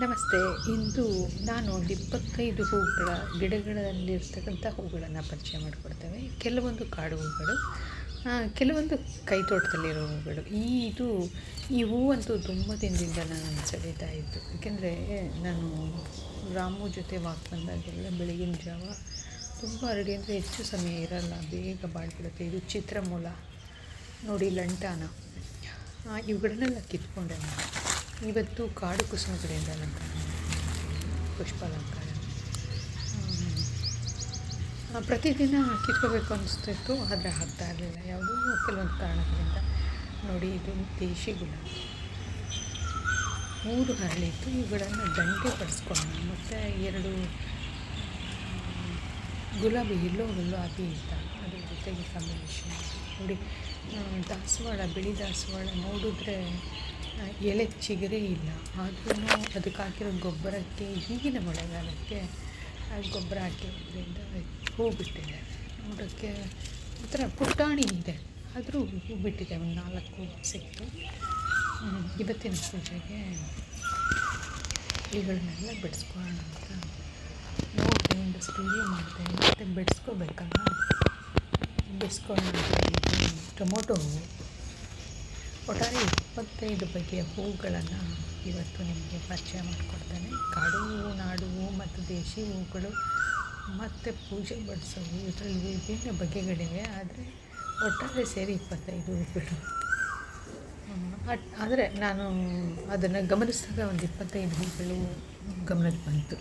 ನಮಸ್ತೆ. ಇಂದು ನಾನು ಒಂದು ಇಪ್ಪತ್ತೈದು ಹೂಗಳ ಗಿಡಗಳಲ್ಲಿರ್ತಕ್ಕಂಥ ಹೂಗಳನ್ನು ಪರಿಚಯ ಮಾಡಿಕೊಡ್ತೇವೆ ಕೆಲವೊಂದು ಕಾಡು ಹೂಗಳು ಕೆಲವೊಂದು ಕೈ ತೋಟದಲ್ಲಿರೋ ಹೂಗಳು ಈ, ಇದು, ಈ ಹೂವಂತೂ ತುಂಬ ದಿನದಿಂದ ನಾನು ಸೆಳೀತಾ ಇದ್ದು, ಏಕೆಂದರೆ ನಾನು ರಾಮು ಜೊತೆ ವಾಕ್ ಬಂದಾಗೆಲ್ಲ ಬೆಳಗಿನ ಜಾವ ತುಂಬ ಅರಡಿ ಅಂದರೆ ಹೆಚ್ಚು ಸಮಯ ಇರಲ್ಲ. ಬೇಗ ಬಾಳ್ಬಿಡುತ್ತೆ ಇದು ಚಿತ್ರಮೂಲ, ನೋಡಿ, ಲಂಟಾನ. ಇವುಗಳನ್ನೆಲ್ಲ ಕಿತ್ಕೊಂಡೆ ನಾನು. ಇವತ್ತು ಕಾಡು ಕುಸುಮ ಕಡೆಯಿಂದ ಅಲಂಕಾರ. ಪುಷ್ಪಾಲಂಕಾರ. ಪ್ರತಿದಿನ ಕಿತ್ಕೋಬೇಕು ಅನ್ನಿಸ್ತಿತ್ತು ಆದರೆ ಆಗ್ತಾ ಇರಲಿಲ್ಲ. ಯಾವುದೋ ಕೆಲವೊಂದು ಕಾರಣಗಳಿಂದ ನೋಡಿ ಇದು ದೇಶಿ ಗುಲಾಬಿ ಮೂರು ಹರಳಿತ್ತು ಇವುಗಳನ್ನು ದಂಡೆ ಪಡಿಸ್ಕೊಂಡು ಮತ್ತು ಎರಡು ಗುಲಾಬಿ ಎಲ್ಲೋ ಗುಲಾಬಿ ಇದ್ದ ಅದ್ರ ಜೊತೆಗೆ ಕಾಂಬಿನೇಷನ್ ನೋಡಿ ದಾಸವಾಳ, ಬಿಳಿ ದಾಸವಾಳ ನೋಡಿದ್ರೆ ಎಲೆ ಚಿಗುರೇ ಇಲ್ಲ. ಆದ್ರೂ ಅದಕ್ಕೆ ಹಾಕಿರೋ ಗೊಬ್ಬರಕ್ಕೆ ಈಗಿನ ಮಳೆಗಾಲಕ್ಕೆ ಗೊಬ್ಬರ ಹಾಕಿರೋದ್ರಿಂದ ಹೂ ಬಿಟ್ಟಿದೆ ನೋಡೋಕ್ಕೆ ಒಂಥರ ಪುಟಾಣಿ ಇದೆ. ಆದರೂ ಹೂ ಬಿಟ್ಟಿದೆ ಒಂದು ನಾಲ್ಕು ಸಿಕ್ತು ಇವತ್ತಿನ ಪೂಜೆಗೆ ಇವುಗಳನ್ನೆಲ್ಲ ಬಿಡಿಸ್ಕೊಳ್ಳೋಣ ಅಂತ ನೋಡಿದೆ ಇಂಡಸ್ಟ್ರಿಯೇ ಮಾಡಿದೆ. ಮತ್ತು ಬಿಡಿಸ್ಕೋಬೇಕಲ್ಲ? ಬಿಡಿಸ್ಕೊಳ್ಳೋಣ ಟೊಮೊಟೊ ಹೂವು ಒಟ್ಟಾರೆ ಇಪ್ಪತ್ತೈದು ಬಗೆಯ ಹೂಗಳನ್ನು ಇವತ್ತು ನಿಮಗೆ ಪರಿಚಯ ಮಾಡಿಕೊಡ್ತೇನೆ. ಕಾಡು ಹೂವು, ನಾಡು ಹೂವು ಮತ್ತು ದೇಶಿ ಹೂಗಳು ಮತ್ತು ಪೂಜೆ ಬಡಿಸೋ ಹೂವು ಇದರಲ್ಲಿ ವಿಭಿನ್ನ ಬಗೆಗಳಿವೆ. ಆದರೆ ಒಟ್ಟಾರೆ ಸೇರಿ ಇಪ್ಪತ್ತೈದು ಹೂವುಗಳು. ಅಟ್ ಆದರೆ ನಾನು ಅದನ್ನು ಗಮನಿಸಿದಾಗ ಒಂದು ಇಪ್ಪತ್ತೈದು ಹೂಗಳು ಗಮನಕ್ಕೆ ಬಂತು.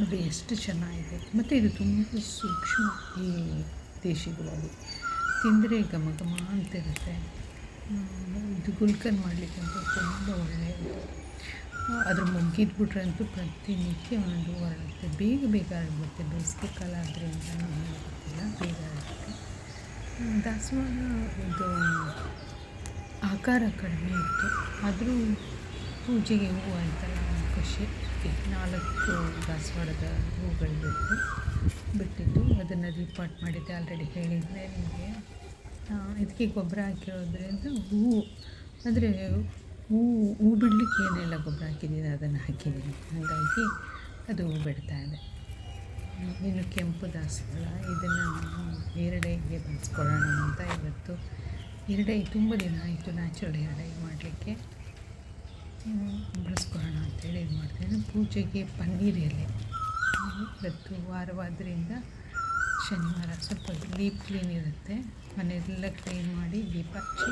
ನೋಡಿ ಎಷ್ಟು ಚೆನ್ನಾಗಿದೆ. ಮತ್ತು ಇದು ತುಂಬ ಸೂಕ್ಷ್ಮ ಈ ದೇಶಿ ಗುಲಾಬಿ ತಿಂದರೆ ಘಮ ಘಮ ಅಂತಿರುತ್ತೆ ಇದು ಗುಲ್ಕನ್ ಮಾಡಲಿಕ್ಕಂತೂ ತುಂಬ ಒಳ್ಳೆಯದು ಅದ್ರ ಮುಗಿದ್ಬಿಟ್ರೆ ಅಂತೂ ಪ್ರತಿನಿತ್ಯ ಒಂದು ಹೊರಡುತ್ತೆ ಬೇಗ ಬೇಗ ಆಗಿಬಿಡುತ್ತೆ ಬೇಸಿಗೆ ಕಾಲ ಆದ್ದರಿಂದ ಗೊತ್ತಿಲ್ಲ, ಬೇಗ ಆಗುತ್ತೆ. ದಾಸವಾಳ ಇದು ಆಕಾರ ಕಡಿಮೆ ಇತ್ತು. ಆದರೂ ಪೂಜೆಗೆ ಹೂವು ಅಂತ ಒಂದು ಖುಷಿ. ನಾಲ್ಕು ದಾಸವಾಳದ ಹೂಗಳು ಬಿಟ್ಟು ಬಿಟ್ಟಿದ್ದು. ಅದನ್ನು ರಿಪಾರ್ಟ್ ಮಾಡಿದ್ದೆ ಆಲ್ರೆಡಿ ಹೇಳಿದ್ದೆ ನಿಮಗೆ. ಇದಕ್ಕೆ ಗೊಬ್ಬರ ಹಾಕಿರೋದ್ರಿಂದ ಹೂವು ಅಂದರೆ ಹೂವು ಹೂ ಬಿಡಲಿಕ್ಕೆ ಏನೆಲ್ಲ ಗೊಬ್ಬರ ಹಾಕಿದ್ದೀನಿ ಅದನ್ನು ಹಾಕಿದ್ದೀನಿ ಹಾಗಾಗಿ ಅದು ಹೂ ಬಿಡ್ತಾ ಇದೆ. ಇನ್ನು ಕೆಂಪು ದಾಸವಾಳ, ಇದನ್ನು ಎರಡೈಗೆ ಬಳಸ್ಕೊಳ್ಳೋಣ ಅಂತ ಇವತ್ತು. ಎರಡೈ, ತುಂಬ ದಿನ ಆಯಿತು ನ್ಯಾಚುರಲ್ ಎರಡೈ ಮಾಡಲಿಕ್ಕೆ. ಬಳಸ್ಕೊಳ್ಳೋಣ ಅಂತೇಳಿ ಇದು ಮಾಡ್ತೇನೆ ಪೂಜೆಗೆ ಪನ್ನೀರ್ ಎಲೆ. ಇವತ್ತು ವಾರವಾದ್ದರಿಂದ ಶನಿವಾರ ಸ್ವಲ್ಪ ಡೀಪ್ ಕ್ಲೀನ್ ಇರುತ್ತೆ. ಮನೆಯೆಲ್ಲ ಕ್ಲೀನ್ ಮಾಡಿ ದೀಪ ಹಚ್ಚಿ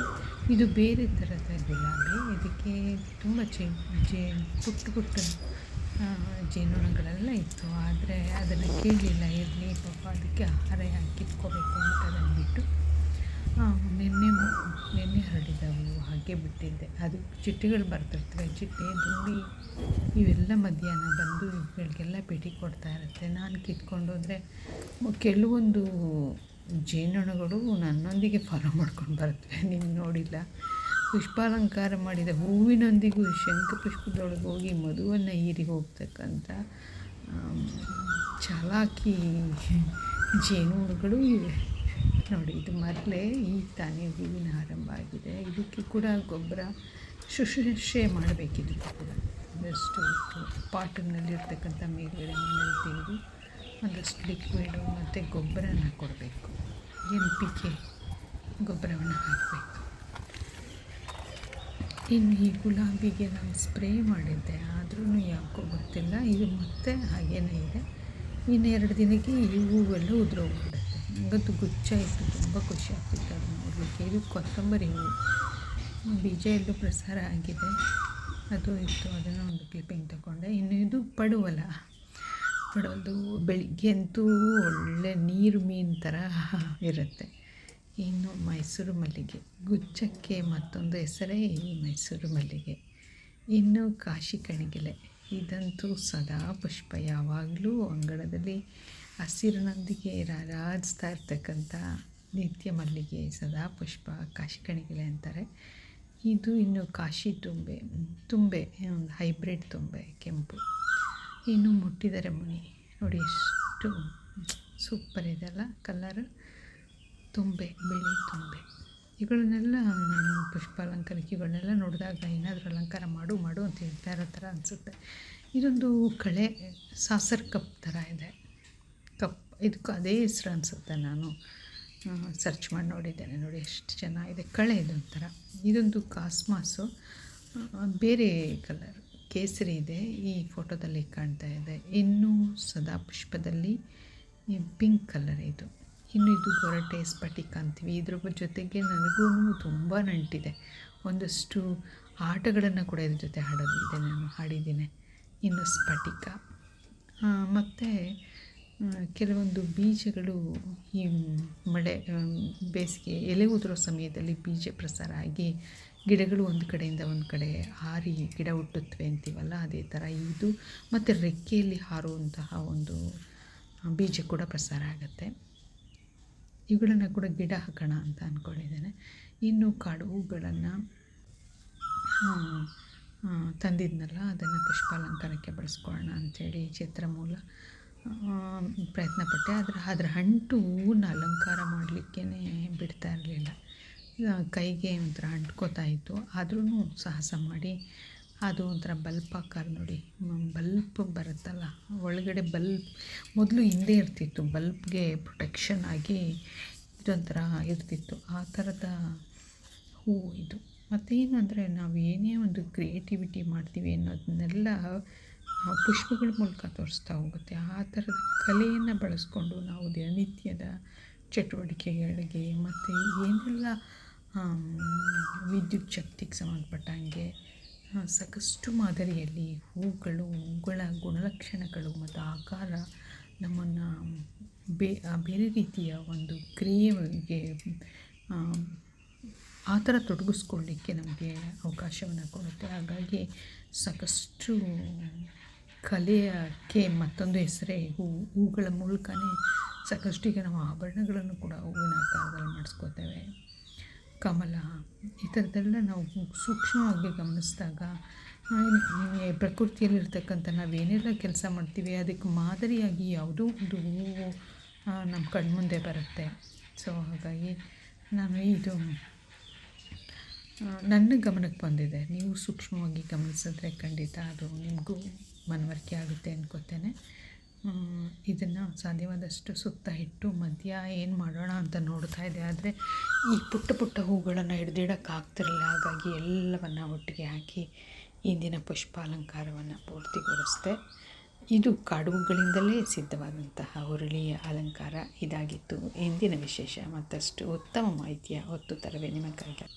ಇದು ಬೇರೆ ಥರದ ಗುಲಾಬಿ. ಇದಕ್ಕೆ ತುಂಬ ಚೇ ಜೇ ಪುಟ್ಟ ಪುಟ್ಟ ಆ, ಜೇನುನೊಣಗಳೆಲ್ಲ ಇತ್ತು. ಆದರೆ ಅದನ್ನು ಕೇಳಲಿಲ್ಲ. ಇರಲಿ ಪಾಪ ಅದಕ್ಕೆ ಆಹಾರ ಹಾಕಿಟ್ಕೋಬೇಕು ಅಂತ ಅದನ್ನು ಆ, ನಿನ್ನೆ ನಿನ್ನೆ ಹರಡಿದವು ಹಾಗೆ ಬಿಟ್ಟಿದ್ದೆ. ಅದು ಚಿಟ್ಟೆಗಳು ಬರ್ತಿರ್ತವೆ ಚಿಟ್ಟೆ ದುಂಬಿ ಇವೆಲ್ಲ ಮಧ್ಯಾಹ್ನ ಬಂದು ಇವುಗಳಿಗೆಲ್ಲ ಭೇಟಿ ಕೊಡ್ತಾ ಇರುತ್ತೆ. ನಾನು ಕಿತ್ಕೊಂಡು ಹೋದರೆ ಕೆಲವೊಂದು ಜೇನುನೊಣಗಳು ನನ್ನೊಂದಿಗೆ ಫಾಲೋ ಮಾಡ್ಕೊಂಡು ಬರ್ತವೆ ನೀವು ನೋಡಿಲ್ಲ. ಪುಷ್ಪಾಲಂಕಾರ ಮಾಡಿದ ಹೂವಿನೊಂದಿಗೂ ಶಂಖ ಪುಷ್ಪದೊಳಗೆ ಹೋಗಿ ಮಧುವನ್ನು ಹೀರಿ ಹೋಗ್ತಕ್ಕಂಥ ಚಾಲಾಕಿ ಜೇನುಹುಳುಗಳು ಇವೆ. ನೋಡಿ, ಇದು ಮೊದಲೇ ಈಗ ತಾನೇ ಹೂವಿನ ಆರಂಭ ಆಗಿದೆ. ಇದಕ್ಕೆ ಕೂಡ ಗೊಬ್ಬರ ಶುಶ್ರೂಷೆ ಮಾಡಬೇಕಿದ್ರು ಕೂಡ. ಒಂದಷ್ಟು ಪಾಟಿನಲ್ಲಿರ್ತಕ್ಕಂಥ ಮೇಲ್ಗಡೆ ಮಣ್ಣಲ್ಲಿ ತೆಗೆದು ಒಂದಷ್ಟು ಲಿಕ್ವಿಡು ಮತ್ತು ಗೊಬ್ಬರನ ಕೊಡಬೇಕು. ಎನ್ ಪಿ ಕೆ ಗೊಬ್ಬರವನ್ನು ಹಾಕಬೇಕು. ಇನ್ನು ಈ ಗುಲಾಬಿಗೆ ನಾನು ಸ್ಪ್ರೇ ಮಾಡಿದ್ದೆ. ಆದ್ರೂ ಯಾಕೋ ಗೊತ್ತಿಲ್ಲ. ಇದು ಮತ್ತೆ ಹಾಗೇನೇ ಇದೆ. ಇನ್ನೆರಡು ದಿನಕ್ಕೆ ಈ ಹೂವೆಲ್ಲ ಉದುರೋಗ್ಬಿಡುತ್ತೆ. ನನಗಂತೂ ಗುಚ್ಛ ಇತ್ತು, ತುಂಬ ಖುಷಿ ಆಗ್ತಿತ್ತು ಅದು ನೋಡಲಿಕ್ಕೆ. ಇದು ಕೊತ್ತಂಬರಿ ಹೂವು ಬೀಜ ಎಲ್ಲೂ ಪ್ರಸಾರ ಆಗಿದೆ. ಅದು ಇತ್ತು, ಅದನ್ನು ಒಂದು ಕ್ಲಿಪ್ಪಿಂಗ್ ತಗೊಂಡೆ. ಇನ್ನು ಇದು ಪಡುವಲ. ಪಡವಲ್ದು ಬೆಳಿಗ್ಗೆ ಅಂತೂ ಒಳ್ಳೆ ನೀರು ಮೀನು ಥರ ಇರುತ್ತೆ. ಇನ್ನು ಮೈಸೂರು ಮಲ್ಲಿಗೆ. ಗುಚ್ಛಕ್ಕೆ ಮತ್ತೊಂದು ಹೆಸರೇ ಈ ಮೈಸೂರು ಮಲ್ಲಿಗೆ. ಇನ್ನು ಕಾಶಿ ಕಣಿಗೆಲೆ. ಇದಂತೂ ಸದಾ ಪುಷ್ಪ. ಯಾವಾಗಲೂ ಅಂಗಳದಲ್ಲಿ ಹಸಿರಿನೊಂದಿಗೆ ರಾರಾಜಿಸ್ತಾ ಇರ್ತಕ್ಕಂಥ ನಿತ್ಯ ಮಲ್ಲಿಗೆ, ಸದಾ ಪುಷ್ಪ ಕಾಶಿ ಕಣಿಗಿಲೆ ಅಂತಾರೆ. ಇದು ಇನ್ನು ಕಾಶಿ ತುಂಬೆ ತುಂಬೆ, ಒಂದು ಹೈಬ್ರಿಡ್ ತುಂಬೆ, ಕೆಂಪು. ಇನ್ನು ಮುಟ್ಟಿದರೆ ಮುನಿ. ನೋಡಿ, ಎಷ್ಟು ಸೂಪರ್ ಇದೆಲ್ಲ ಕಲರ್. ತುಂಬೆ, ಬಿಳಿ ತುಂಬೆ. ಇವುಗಳನ್ನೆಲ್ಲ ನಾನು ಪುಷ್ಪಾಲಂಕಾರಕ್ಕೆ ಇವುಗಳನ್ನೆಲ್ಲ ನೋಡಿದಾಗ ಏನಾದರೂ ಅಲಂಕಾರ ಮಾಡು ಮಾಡು ಅಂತ ಹೇಳ್ತಾ ಇರೋ ಥರ ಅನಿಸುತ್ತೆ. ಇದೊಂದು ಕಳೆ, ಸಾಸರ್ ಕಪ್ ಥರ ಇದೆ. ಕಪ್, ಇದಕ್ಕೂ ಅದೇ ಹೆಸ್ರು ಅನಿಸುತ್ತೆ ನಾನು. ಸರ್ಚ್ ಮಾಡಿ ನೋಡಿದ್ದೇನೆ ನೋಡಿ, ಎಷ್ಟು ಚೆನ್ನಾಗಿದೆ. ಕಳೆ ಇದೊಂಥರ ಇದೊಂದು ಕಾಸ್ಮಾಸು. ಬೇರೆ ಕಲರ್ ಕೇಸರಿ ಇದೆ. ಈ ಫೋಟೋದಲ್ಲಿ ಕಾಣ್ತಾ ಇದೆ. ಇನ್ನೂ ಸದಾ ಪುಷ್ಪದಲ್ಲಿ ಪಿಂಕ್ ಕಲರ್ ಇದು. ಇನ್ನು ಇದು ಗೊರಟೆ, ಸ್ಫಟಿಕ ಅಂತೀವಿ. ಇದ್ರ ಜೊತೆಗೆ ನನಗೂ ತುಂಬ ನಂಟಿದೆ. ಒಂದಷ್ಟು ಆಟಗಳನ್ನು ಕೂಡ ಇದ್ರ ಜೊತೆ ಹಾಡೋದಿದೆ ನಾನು, ಹಾಡಿದ್ದೀನಿ. ಇನ್ನು ಸ್ಫಟಿಕ. ಮತ್ತು ಕೆಲವೊಂದು ಬೀಜಗಳು ಈ ಮಳೆ ಬೇಸಿಗೆ, ಎಲೆ ಉದುರೋ ಸಮಯದಲ್ಲಿ ಬೀಜ ಪ್ರಸಾರ ಆಗಿ ಗಿಡಗಳು ಒಂದು ಕಡೆಯಿಂದ ಒಂದು ಕಡೆ ಹಾರಿ ಗಿಡ ಹುಟ್ಟುತ್ತವೆ ಅಂತೀವಲ್ಲ, ಅದೇ ಥರ ಇದು ಮತ್ತು ರೆಕ್ಕೆಯಲ್ಲಿ ಹಾರುವಂತಹ ಒಂದು ಬೀಜ ಕೂಡ ಪ್ರಸಾರ ಆಗುತ್ತೆ. ಇವುಗಳನ್ನು ಕೂಡ ಗಿಡ ಹಾಕೋಣ ಅಂತ ಅಂದ್ಕೊಂಡಿದ್ದೇನೆ ಇನ್ನು ಕಾಡು ಹೂಗಳನ್ನು ತಂದಿದ್ನಲ್ಲ, ಅದನ್ನು ಪುಷ್ಪಾಲಂಕಾರಕ್ಕೆ ಬಳಸ್ಕೊಳ್ಳೋಣ ಅಂಥೇಳಿ ಚಿತ್ರಮೂಲ ಆ, ಪ್ರಯತ್ನ ಪಟ್ಟೆ ಆದರೆ ಅದರ ಅಂಟು ಹೂವನ್ನ ಅಲಂಕಾರ ಮಾಡಲಿಕ್ಕೇ ಬಿಡ್ತಾ ಇರಲಿಲ್ಲ. ಕೈಗೆ ಒಂಥರ ಅಂಟ್ಕೋತಾ ಇತ್ತು ಆದ್ರೂ ಸಾಹಸ ಮಾಡಿ ಅದು ಒಂಥರ ಬಲ್ಪ್ ಆಕಾರ ನೋಡಿ ಬಲ್ಪ್ ಬರುತ್ತಲ್ಲ ಒಳಗಡೆ ಬಲ್ಪ್ ಮೊದಲು ಹಿಂದೆ ಇರ್ತಿತ್ತು ಬಲ್ಪ್ಗೆ ಪ್ರೊಟೆಕ್ಷನ್ ಆಗಿ ಇದೊಂಥರ ಇರ್ತಿತ್ತು ಆ ಥರದ ಹೂವು ಇದು. ಮತ್ತೇನು ಅಂದರೆ ನಾವು ಏನೇ ಒಂದು ಕ್ರಿಯೇಟಿವಿಟಿ ಮಾಡ್ತೀವಿ ಅನ್ನೋದನ್ನೆಲ್ಲ ಪುಷ್ಪಗಳ ಮೂಲಕ ತೋರಿಸ್ತಾ ಹೋಗುತ್ತೆ. ಆ ಥರದ ಕಲೆಯನ್ನು ಬಳಸ್ಕೊಂಡು ನಾವು ದಿನನಿತ್ಯದ ಚಟುವಟಿಕೆಗಳಿಗೆ ಮತ್ತು ಏನೆಲ್ಲ ವಿದ್ಯುತ್ ಶಕ್ತಿಗೆ ಸಂಬಂಧಪಟ್ಟಂಗೆ ಸಾಕಷ್ಟು ಮಾದರಿಯಲ್ಲಿ ಹೂಗಳು, ಹೂಗಳ ಗುಣಲಕ್ಷಣಗಳು ಮತ್ತು ಆಕಾರ ನಮ್ಮನ್ನು ಬೇ ಬೇರೆ ರೀತಿಯ ಒಂದು ಕ್ರಿಯೆಗೆ ಆ ಥರ ತೊಡಗಿಸ್ಕೊಳ್ಳಿಕ್ಕೆ ನಮಗೆ ಅವಕಾಶವನ್ನು ಕೊಡುತ್ತೆ. ಹಾಗಾಗಿ ಸಾಕಷ್ಟು ಕಲೆಯಕ್ಕೆ ಮತ್ತೊಂದು ಹೆಸರೇ, ಹೂ, ಹೂಗಳ ಮೂಲಕನೇ ಸಾಕಷ್ಟು ನಾವು ಆಭರಣಗಳನ್ನು ಕೂಡ ಹೂವಿನ ಆಕಾರದಲ್ಲಿ ಮಾಡಿಸ್ಕೋತೇವೆ. ಕಮಲ, ಈ ಥರದ್ದೆಲ್ಲ ನಾವು ಸೂಕ್ಷ್ಮವಾಗಿ ಗಮನಿಸಿದಾಗ ಪ್ರಕೃತಿಯಲ್ಲಿರ್ತಕ್ಕಂಥ ನಾವೇನೆಲ್ಲ ಕೆಲಸ ಮಾಡ್ತೀವಿ, ಅದಕ್ಕೆ ಮಾದರಿಯಾಗಿ ಯಾವುದೋ ಒಂದು ಹೂವು ನಮ್ಮ ಕಣ್ಮುಂದೆ ಬರುತ್ತೆ. ಸೊ, ಹಾಗಾಗಿ ನಾನು ಇದು ನನ್ನ ಗಮನಕ್ಕೆ ಬಂದಿದೆ. ನೀವು ಸೂಕ್ಷ್ಮವಾಗಿ ಗಮನಿಸಿದ್ರೆ ಖಂಡಿತ ಅದು ನಿಮಗೂ ಮನವರಿಕೆ ಆಗುತ್ತೆ ಅನ್ಕೋತೇನೆ. ಇದನ್ನು ಸಾಧ್ಯವಾದಷ್ಟು ಸುತ್ತ ಇಟ್ಟು ಮಧ್ಯ ಏನು ಮಾಡೋಣ ಅಂತ ನೋಡ್ತಾ ಇದೆ ಆದರೆ ಈ ಪುಟ್ಟ ಪುಟ್ಟ ಹೂಗಳನ್ನು ಹಿಡ್ದಿಡೋಕ್ಕಾಗ್ತಿರಲಿಲ್ಲ ಹಾಗಾಗಿ ಎಲ್ಲವನ್ನು ಒಟ್ಟಿಗೆ ಹಾಕಿ ಇಂದಿನ ಪುಷ್ಪಾಲಂಕಾರವನ್ನು ಪೂರ್ತಿಗೊಳಿಸಿದೆ. ಇದು ಕಾಡುಗಳಿಂದಲೇ ಸಿದ್ಧವಾದಂತಹ ಹುರುಳಿಯ ಅಲಂಕಾರ ಇದಾಗಿತ್ತು. ಇಂದಿನ ವಿಶೇಷ ಮತ್ತಷ್ಟು ಉತ್ತಮ ಮಾಹಿತಿಯ ಹೊತ್ತು ತರವೇ ನಿಮಗಾಗಿ.